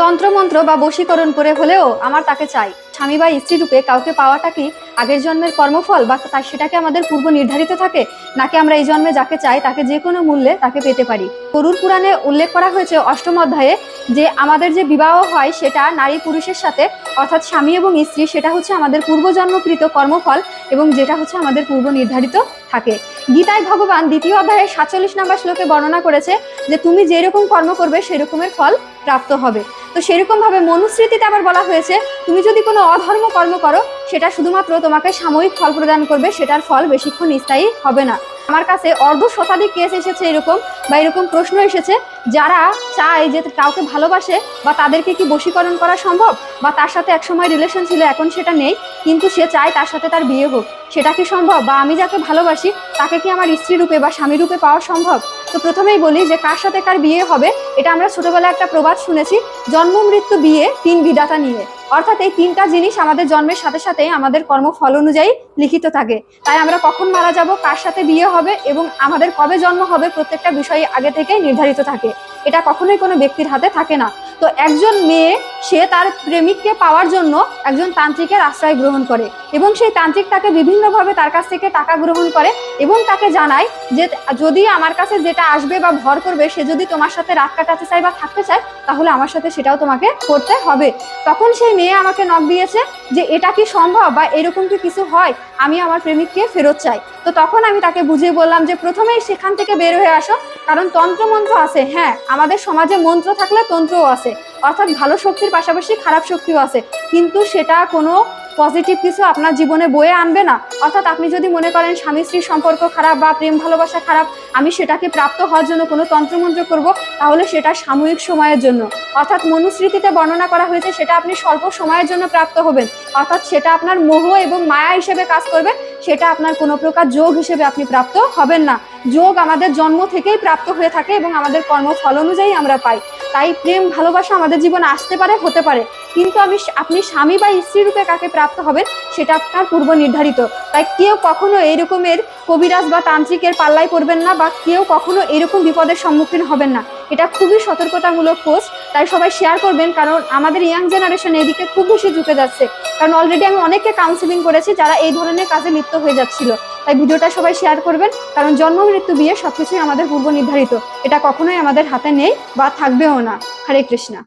তন্ত্রমন্ত্র বা বশীকরণ করে হলেও আমার তাকে চাই। স্বামী বা স্ত্রী রূপে কাউকে পাওয়াটা কি আগের জন্মের কর্মফল বা তা সেটাকে আমাদের পূর্ব নির্ধারিত থাকে? নাকি আমরা এই জন্মে যাকে চাই তাকে যে কোনো মূল্যে তাকে পেতে পারি? গরুর পুরাণে উল্লেখ করা হয়েছে অষ্টম অধ্যায়ে যে আমাদের যে বিবাহ হয় সেটা নারী পুরুষের সাথে, অর্থাৎ স্বামী এবং স্ত্রী, সেটা হচ্ছে আমাদের পূর্বজন্মকৃত কর্মফল এবং যেটা হচ্ছে আমাদের পূর্ব নির্ধারিত থাকে। গীতায় ভগবান দ্বিতীয় অধ্যায়ে সাতচল্লিশ নম্বর শ্লোকে বর্ণনা করেছে যে, তুমি যেরকম কর্ম করবে, সেরকমের ফল প্রাপ্ত হবে। তো সেরকম ভাবে মনুস্মৃতিতে আবার বলা হয়েছে, তুমি যদি কোনো অধর্ম কর্ম করো, সেটা শুধুমাত্র তোমাকে সাময়িক ফল প্রদান করবে, সেটার ফল বেশিক্ষণ স্থায়ী হবে না। আমার কাছে অর্ধ শতাধিক কেস এসেছে এরকম বা এরকম প্রশ্ন এসেছে যারা চায় যে কাউকে ভালোবাসে বা তাদেরকে কি বশীকরণ করা সম্ভব বা তার সাথে একসময় রিলেশন ছিল, এখন সেটা নেই, কিন্তু সে চায় তার সাথে তার বিয়ে হোক। সেটা কি সম্ভব? বা আমি যাকে ভালোবাসি, তাকে কি আমার স্ত্রী রূপে বা স্বামী রূপে পাওয়া সম্ভব? তো প্রথমেই বলি যে কার সাথে কার বিয়ে হবে, এটা আমরা ছোটবেলায় একটা প্রবাদ শুনেছি, জন্ম, মৃত্যু, বিয়ে, তিন বিধাতা নিয়ে। অর্থাৎ এই তিনটা জিনিস আমাদের জন্মের সাথে সাথে আমাদের কর্মফল অনুযায়ী লিখিত থাকে। তাই আমরা কখন মারা যাব, কার সাথে বিয়ে হবে এবং আমাদের কবে জন্ম হবে প্রত্যেকটা বিষয় আগে থেকে নির্ধারিত থাকে। এটা কখনোই কোনো ব্যক্তির হাতে থাকে না। তো একজন মেয়ে সে তার প্রেমিককে পাওয়ার জন্য একজন তান্ত্রিকের আশ্রয় গ্রহণ করে এবং সেই তান্ত্রিক তাকে বিভিন্নভাবে তার কাছ থেকে টাকা গ্রহণ করে এবং তাকে জানায় যে যদি আমার কাছে যেটা আসবে বা ভর করবে, সে যদি তোমার সাথে রাত কাটাতে চায় বা থাকতে চায়, তাহলে আমার সাথে সেটাও তোমাকে করতে হবে। তখন সেই মেয়ে আমাকে নক দিয়েছে যে, এটা কি সম্ভব বা এরকম কি কিছু হয়? আমি আমার প্রেমিককে ফেরত চাই। তো তখন আমি তাকে বুঝিয়ে বললাম যে, প্রথমেই সেখান থেকে বের হয়ে আসো, কারণ তন্ত্রমন্ত্র আছে। হ্যাঁ আমাদের সমাজে মন্ত্র থাকলে তন্ত্রও আছে। অর্থাৎ ভালো শক্তির পাশাপাশি খারাপ শক্তিও আছে। কিন্তু সেটা কোনো পজিটিভ কিছু আপনার জীবনে বয়ে আনবে না। অর্থাৎ আপনি যদি মনে করেন স্বামী স্ত্রীর সম্পর্ক খারাপ বা প্রেম ভালোবাসা খারাপ, আমি সেটাকে প্রাপ্ত হওয়ার জন্য কোনো তন্ত্রমন্ত্র করব, তাহলে সেটা সাময়িক সময়ের জন্য। অর্থাৎ মনুস্মৃতিতে বর্ণনা করা হয়েছে, সেটা আপনি স্বল্প সময়ের জন্য প্রাপ্ত হবেন। অর্থাৎ সেটা আপনার মোহ এবং মায়া হিসেবে কাজ করবে, সেটা আপনার কোনো প্রকার যোগ হিসেবে আপনি প্রাপ্ত হবেন না। যোগ আমাদের জন্ম থেকেই প্রাপ্ত হয়ে থাকে এবং আমাদের কর্মফল অনুযায়ী আমরা পাই। তাই প্রেম, ভালোবাসা আমাদের জীবনে আসতে পারে, হতে পারে। কিন্তু আমি আপনি স্বামী বা স্ত্রী রূপে কাকে প্রাপ্ত হবেন, সেটা আপনার পূর্ব নির্ধারিত। তাই কেউ কখনো এই রকমের কবিরাজ বা তান্ত্রিকের পাল্লায় পড়বেন না বা কেউ কখনো এরকম বিপদের সম্মুখীন হবেন না। এটা খুবই সতর্কতামূলক পোস্ট তাই সবাই শেয়ার করবেন, কারণ আমাদের ইয়াং জেনারেশন এদিকে খুব বেশি ঝুঁকে যাচ্ছে। কারণ অলরেডি আমি অনেককে কাউন্সিলিং করেছি যারা এই ধরনের কাজে লিপ্ত হয়ে যাচ্ছিল। তাই ভিডিওটা সবাই শেয়ার করবেন, কারণ জন্ম, মৃত্যু, বিয়ে সবকিছুই আমাদের পূর্ব নির্ধারিত এটা কখনোই আমাদের হাতে নেই বা থাকবেও না। হরে কৃষ্ণা।